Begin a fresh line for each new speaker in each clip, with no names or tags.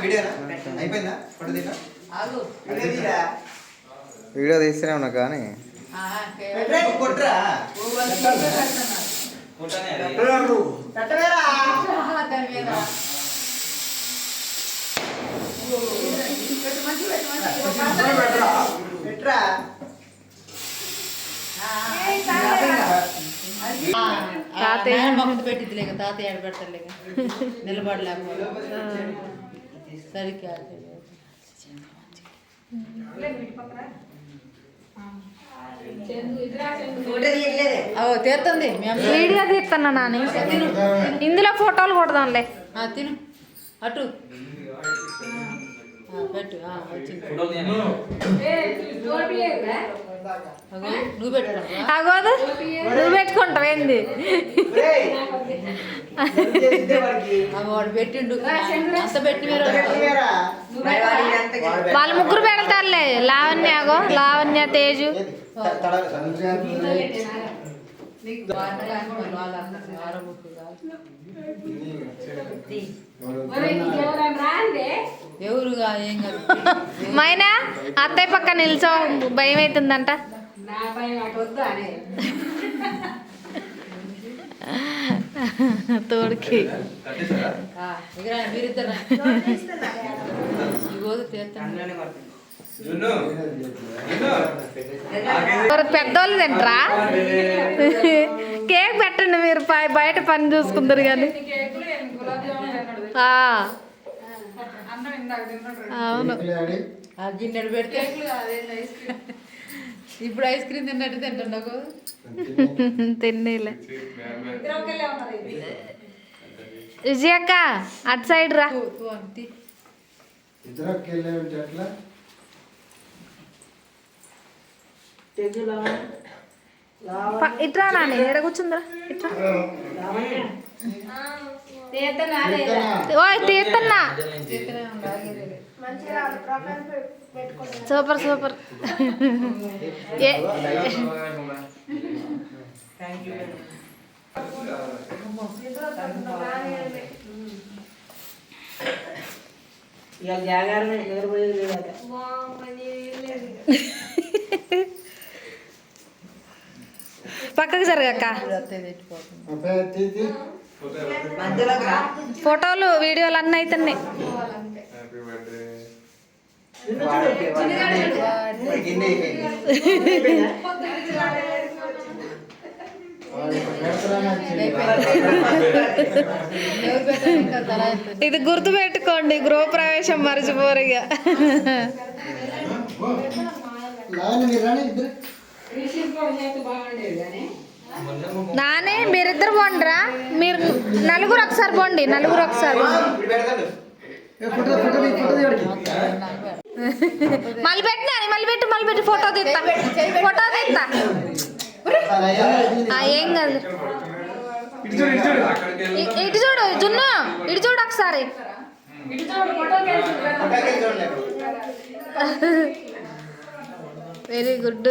అయిపోయిందా
వీడియో తీస్తూనే ఉన్నా కానీ
తాతయ్య పెట్టిద్దిలేక తాతయ్య ఆడ పెడతారులేక నిలబడలేకపోతే అవో తీస్తుంది మీ అమ్మ
వీడియో తీస్తున్నా నాని. ఇందులో ఫోటోలు కొడదాంలే.
తిను. అటు. పెట్టు నువ్వు
నువ్వు పెట్టుకుంటావు ఏంది?
వాడు పెట్టిండు. అంత పెట్టి. మీరు
వాళ్ళ ముగ్గురు పెడతారులే. లావణ్య అగో లావణ్య తేజు.
ఎవరుగా? ఏం కాదు.
మైనా అత్తయ్య పక్క నిల్చో. భయం అవుతుందంట. తోడికి.
తీస్తాను.
మరి పెద్దోళ్ళు తింటరా? కేక్ పెట్టండి మీరు బయట పని చూసుకుందరు కానీ. ఆ. అవును.
ఆ గిన్నెడు పెడితే ఇప్పుడు ఐస్ క్రీమ్ తిన్నట్టు తింటుండకు
తిన్నీలే. విజయక్క అటు సైడ్ రా. ఇట్రా నాని ఎడ కూర్చుందిరా? ఇట్రా. ఓయ్ తీస్తున్నా సూపర్ సూపర్.
ఇవాళ జాగారమే నిద్రపోయేది లేదట
పక్కకు జరగక్క ఫోటోలు వీడియోలు అన్నీ అవుతున్నాయి ఇది గుర్తు పెట్టుకోండి గృహప్రవేశం మర్చిపోరిగా బాగుండేది నానే మీరిద్దరు పోండిరా. మీరు నలుగురు ఒకసారి పోండి నలుగురు ఒకసారి. మళ్ళీ పెట్టి నాని మళ్ళీ పెట్టి మళ్ళీ పెట్టి ఫోటో తీస్తా ఫోటో తీస్తా ఏం కాదు. ఇటు చూడు జున్ను. ఇటు చూడు ఒకసారి. Very good.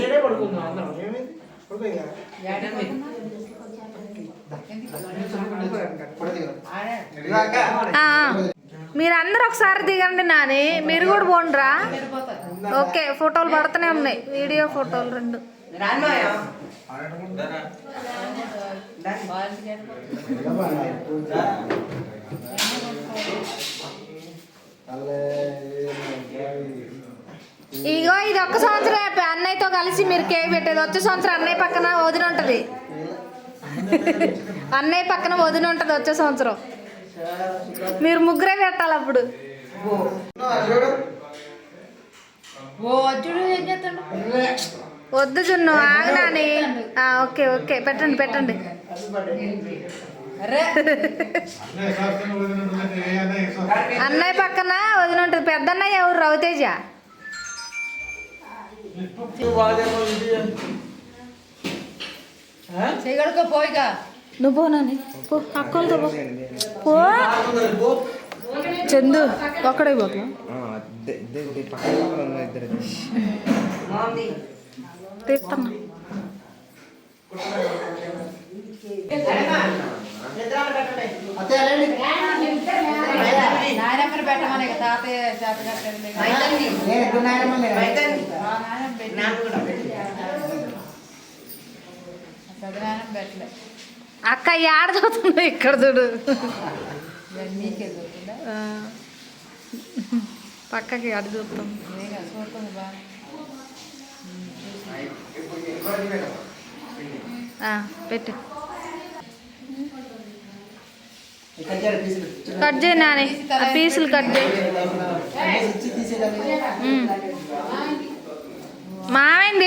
ఏడే పడుకుందాం అందరం. ఏమైంది?
మీరందరూ ఒకసారి దిగండి నాని. మీరు కూడా పోండిరా. ఓకే ఫోటోలు పడుతూనే ఉన్నాయి. వీడియో ఫోటోలు రెండు. ఇగో ఇది ఒక్క సంవత్సరం అన్నయ్యతో కలిసి మీరు కేక్ పెట్టేది. వచ్చే సంవత్సరం అన్నయ్య పక్కన వదిన ఉంటుంది. అన్నయ్య పక్కన వదిన ఉంటుంది వచ్చే సంవత్సరం. మీరు ముగ్గురే పెట్టాలి అప్పుడు. వద్దు జున్ను ఆగనాని ఆ, ఓకే ఓకే పెట్టండి పెట్టండి. అన్నయ్య పక్కన వదిన ఉంటుంది. పెద్ద అన్నయ్య ఎవరు? రవితేజ?
చేయగలుకో పోయిగా
నువ్వు పోనాని పో అక్కలతో పో. పో. చందు ఒక్కడే పోతా తీస్తున్నా.
నాయనమ్మని పెట్టమని తాతయ్య చేత కట్టండి.
అక్క యాడ చదువుతుంది ఇక్కడ చూడు. పక్కకి అడు చూస్తాం పెట్టు. కట్ చేయి నాని. పీసులు కట్ చేయి.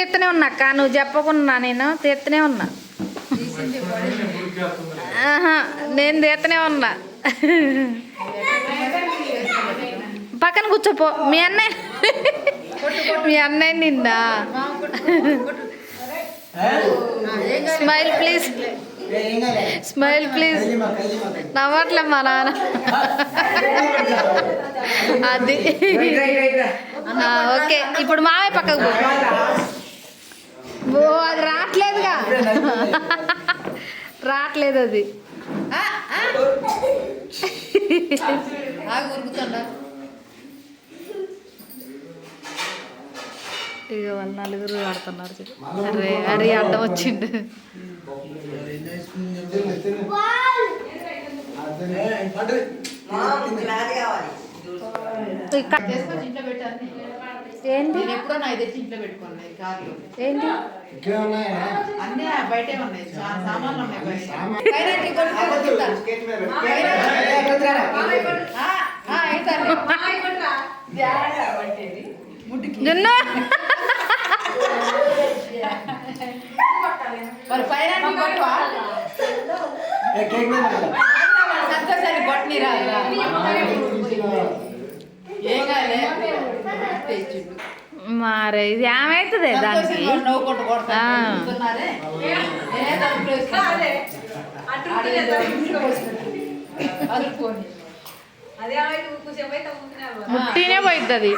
తీస్తూనే ఉన్నా. అక్క నువ్వు చెప్పకుండా నేను తీస్తూనే ఉన్నా. నేను తీస్తూనే ఉన్నా. పక్కన కూర్చోపో. మీ అన్నయ్య మీ అన్నయ్య
కాదు.
Smile please. Smile please. నవ్వట్లే మా నాన్న. అది. ఓకే. ఇప్పుడు మావయ్య పక్కకు పో. ఓ అది రావట్లేదుగా. రావట్లేదు అది. ఇక వాళ్ళు నలుగురు ఆడుతున్నారు. అరే అరే అడ్డం వచ్చిండు.
ఇంట్లో పెట్టాను
ఏంటి?
నేను ఎప్పుడో నా తెచ్చి ఇంట్లో పెట్టుకున్నాయి కార్లో.
ఏంటి?
ఇక్కడ ఉన్నాయా?
అన్నీ బయటే ఉన్నాయి. చాలా సామాన్లు ఉన్నాయి మరి పైన. సంతోషాన్ని కొట్టనిరా. ఏం కాలే తెచ్చిండు.
మరి ఇది ఏమవుతుంది దానికి. ముట్టినే పోయిద్ది